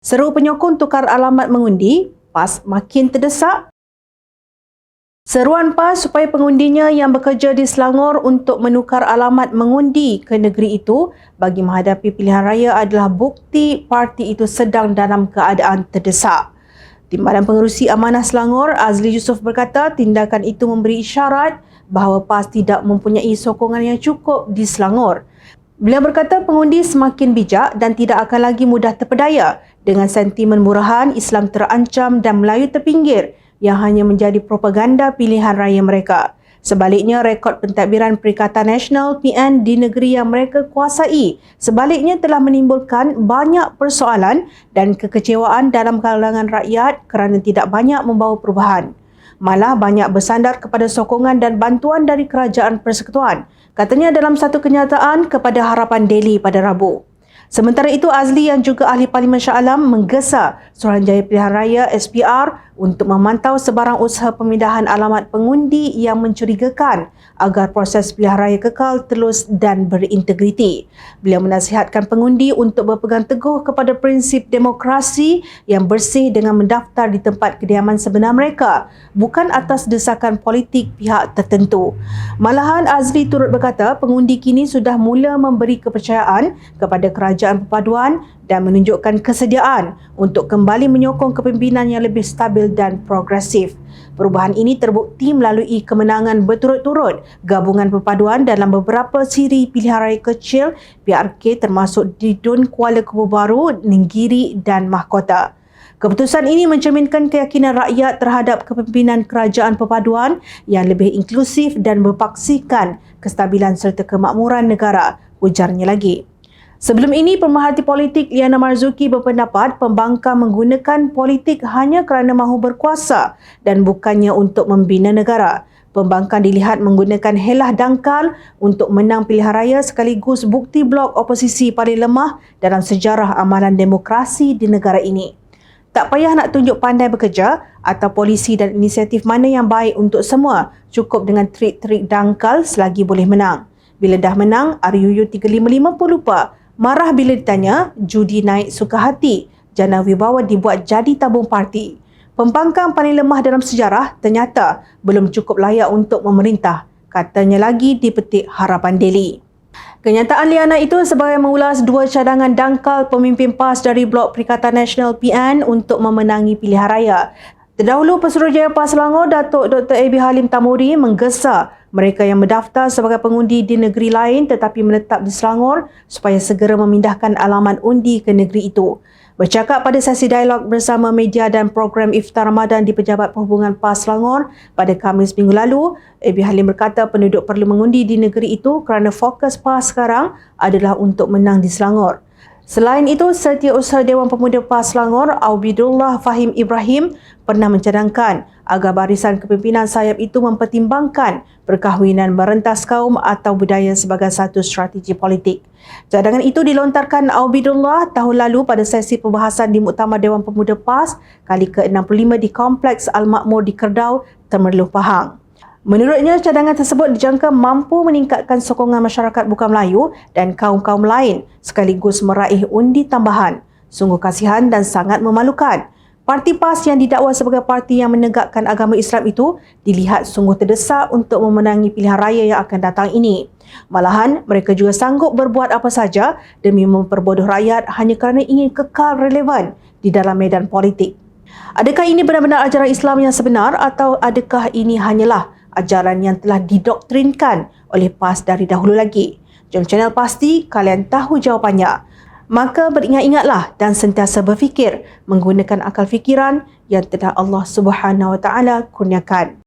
Seru penyokong tukar alamat mengundi, PAS makin terdesak. Seruan PAS supaya pengundinya yang bekerja di Selangor untuk menukar alamat mengundi ke negeri itu bagi menghadapi pilihan raya adalah bukti parti itu sedang dalam keadaan terdesak. Timbalan Pengerusi Amanah Selangor, Azli Yusof berkata tindakan itu memberi isyarat bahawa PAS tidak mempunyai sokongan yang cukup di Selangor. Beliau berkata pengundi semakin bijak dan tidak akan lagi mudah terpedaya dengan sentimen murahan Islam terancam dan Melayu terpinggir yang hanya menjadi propaganda pilihan raya mereka. Sebaliknya, rekod pentadbiran Perikatan Nasional PN di negeri yang mereka kuasai sebaliknya telah menimbulkan banyak persoalan dan kekecewaan dalam kalangan rakyat kerana tidak banyak membawa perubahan malah banyak bersandar kepada sokongan dan bantuan dari kerajaan persekutuan. Katanya dalam satu kenyataan kepada Harapan Daily pada Rabu. Sementara itu, Azli yang juga ahli Parlimen Shah Alam menggesa Suruhanjaya Pilihan Raya SPR untuk memantau sebarang usaha pemindahan alamat pengundi yang mencurigakan agar proses pilihan raya kekal telus dan berintegriti. Beliau menasihatkan pengundi untuk berpegang teguh kepada prinsip demokrasi yang bersih dengan mendaftar di tempat kediaman sebenar mereka, bukan atas desakan politik pihak tertentu. Malahan Azli turut berkata pengundi kini sudah mula memberi kepercayaan kepada kerajaan perpaduan dan menunjukkan kesediaan untuk kembali menyokong kepimpinan yang lebih stabil dan progresif. Perubahan ini terbukti melalui kemenangan berturut-turut gabungan perpaduan dalam beberapa siri pilihan raya kecil PRK termasuk di Dun Kuala Kubu Baru, Ninggiri dan Mahkota. Keputusan ini mencerminkan keyakinan rakyat terhadap kepimpinan kerajaan perpaduan yang lebih inklusif dan berpaksikan kestabilan serta kemakmuran negara, ujarnya lagi. Sebelum ini, pemerhati politik Liana Marzuki berpendapat pembangkang menggunakan politik hanya kerana mahu berkuasa dan bukannya untuk membina negara. Pembangkang dilihat menggunakan helah dangkal untuk menang pilihan raya sekaligus bukti blok oposisi paling lemah dalam sejarah amalan demokrasi di negara ini. Tak payah nak tunjuk pandai bekerja atau polisi dan inisiatif mana yang baik untuk semua, cukup dengan trik-trik dangkal selagi boleh menang. Bila dah menang, RUU 3550 lupa Marah bila ditanya, judi naik suka hati. Jana Wibawa dibuat jadi tabung parti. Pembangkang paling lemah dalam sejarah ternyata belum cukup layak untuk memerintah. Katanya lagi dipetik harapan Delhi. Kenyataan Liana itu sebagai mengulas dua cadangan dangkal pemimpin PAS dari Blok Perikatan Nasional PN untuk memenangi pilihan raya. Terdahulu Pesuruhjaya PAS Selangor Datuk Dr. A.B. Halim Tamuri menggesa mereka yang mendaftar sebagai pengundi di negeri lain tetapi menetap di Selangor supaya segera memindahkan alamat undi ke negeri itu. Bercakap pada sesi dialog bersama media dan program Iftar Ramadan di Pejabat Perhubungan PAS Selangor pada Khamis minggu lalu, Ebi Halim berkata penduduk perlu mengundi di negeri itu kerana fokus PAS sekarang adalah untuk menang di Selangor. Selain itu, Setiausaha Dewan Pemuda PAS Selangor, Aubidullah Fahim Ibrahim pernah mencadangkan agar barisan kepimpinan sayap itu mempertimbangkan perkahwinan merentas kaum atau budaya sebagai satu strategi politik. Cadangan itu dilontarkan Aubidullah tahun lalu pada sesi pembahasan di Muktamar Dewan Pemuda PAS kali ke-65 di Kompleks Al-Makmur di Kerdau, Temerloh Pahang. Menurutnya, cadangan tersebut dijangka mampu meningkatkan sokongan masyarakat bukan Melayu dan kaum-kaum lain sekaligus meraih undi tambahan. Sungguh kasihan dan sangat memalukan. Parti PAS yang didakwa sebagai parti yang menegakkan agama Islam itu dilihat sungguh terdesak untuk memenangi pilihan raya yang akan datang ini. Malahan, mereka juga sanggup berbuat apa saja demi memperbodoh rakyat hanya kerana ingin kekal relevan di dalam medan politik. Adakah ini benar-benar ajaran Islam yang sebenar atau adakah ini hanyalah ajaran yang telah didoktrinkan oleh PAS dari dahulu lagi. Jom channel pasti kalian tahu jawapannya. Maka beringat-ingatlah dan sentiasa berfikir menggunakan akal fikiran yang telah Allah Subhanahu Wa Taala kurniakan.